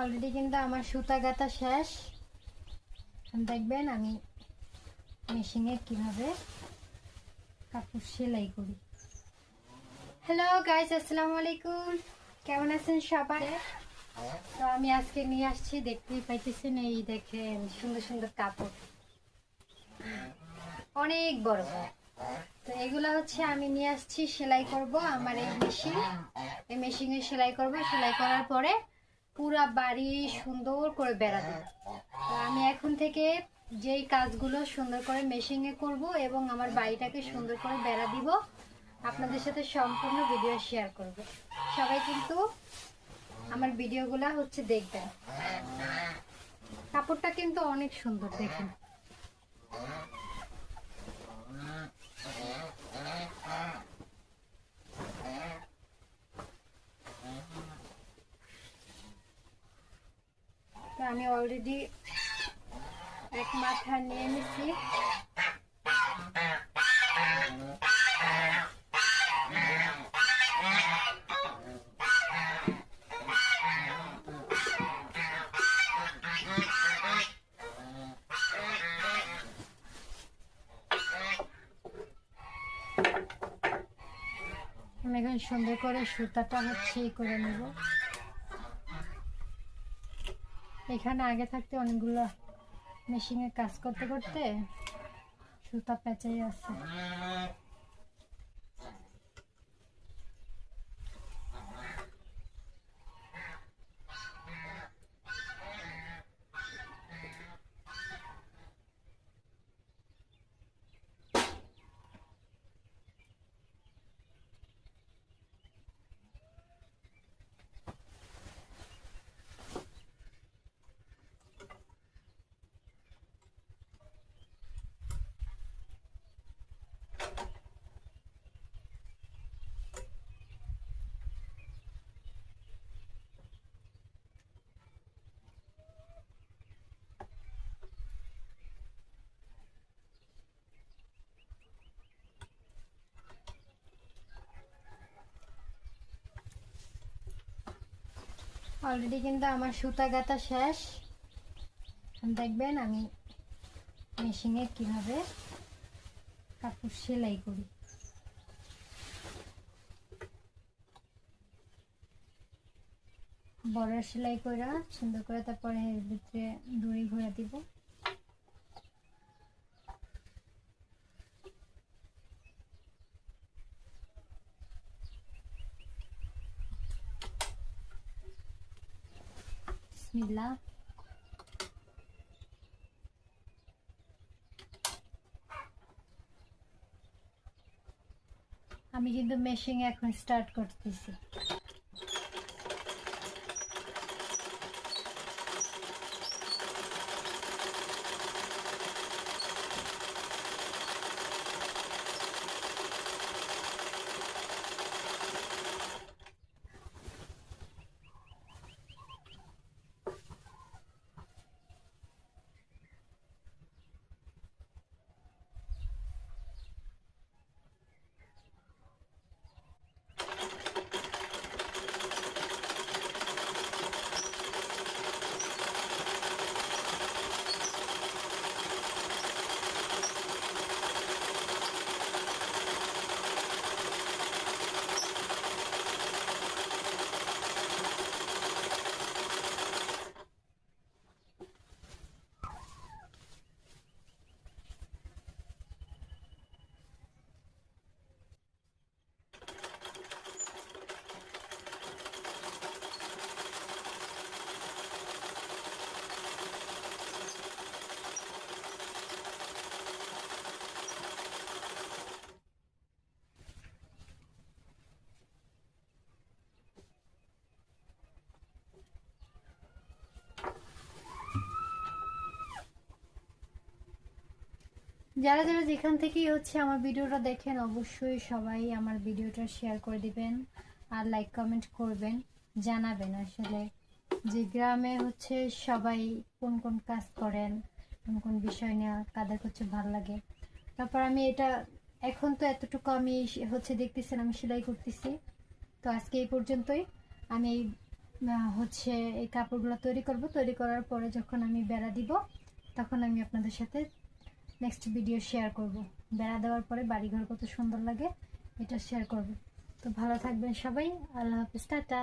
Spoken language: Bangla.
অলরেডি কিন্তু আমার সুতা গাঁথা শেষ। দেখবেন আমি মেশিনে কীভাবে কাপড় সেলাই করি। হ্যালো গাইস আসসালামু আলাইকুম। কেমন আছেন সবাই? তো আমি আজকে নিয়ে আসছি, দেখতেই পাইতেছেন এই দেখেন সুন্দর সুন্দর কাপড়। অনেক বড়। বড় তো এগুলা হচ্ছে আমি নিয়ে আসছি, সেলাই করব আমার এই মেশিন এই মেশিনে সেলাই করব, সেলাই করার পরে পুরা বাড়ি সুন্দর করে বেড়া দেয় তো আমি এখন থেকে যেই কাজগুলো সুন্দর করে মেশিনে করব এবং আমার বাড়িটাকে সুন্দর করে বেড়া দিব। আপনাদের সাথে সম্পূর্ণ ভিডিও শেয়ার করব। সবাই কিন্তু আমার ভিডিওগুলো হচ্ছে দেখবেন। কাপড়টা কিন্তু অনেক সুন্দর দেখেন। তো আমি অলরেডি এক মাথা নিয়ে নিছি আমি এখন সুন্দর করে সুতাটা হচ্ছে করে নেব। এখানে আগে থাকতে অনেকগুলো মেশিনে কাজ করতে করতে সুতা পেঁচাই আছে। অলরেডি কিন্তু আমার সুতা গাঁথা শেষ। দেখবেন আমি মেশিনে কীভাবে কাপড় সেলাই করি। বড় সেলাই করে সুন্দর করে তারপরে এর ভিতরে দড়ি ঘোরা দিব। বিসমিল্লাহ আমি কিন্তু মেশিং এখন স্টার্ট করতেছি। যারা যারা যেখান থেকেই হচ্ছে আমার ভিডিওটা দেখেন, অবশ্যই সবাই আমার ভিডিওটা শেয়ার করে দিবেন আর লাইক কমেন্ট করবেন, জানাবেন আসলে যে গ্রামে হচ্ছে সবাই কোন কোন কাজ করেন, কোন কোন বিষয় নিয়ে কাদের হচ্ছে ভালো লাগে। তারপর আমি এটা, এখন তো এতটুকু আমি হচ্ছে দেখতেছেন, আমি সেলাই করতেছি। তো আজকে এই পর্যন্তই। আমি এই হচ্ছে এই কাপড়গুলো তৈরি করব। তৈরি করার পরে যখন আমি বেড়া দিব, তখন আমি আপনাদের সাথে নেক্সট ভিডিও শেয়ার করব। বেড়া দেওয়ার পরে বাড়িঘর কত সুন্দর লাগে, এটা শেয়ার করব। তো ভালো থাকবেন সবাই, আল্লাহ হাফিজ, টাটা।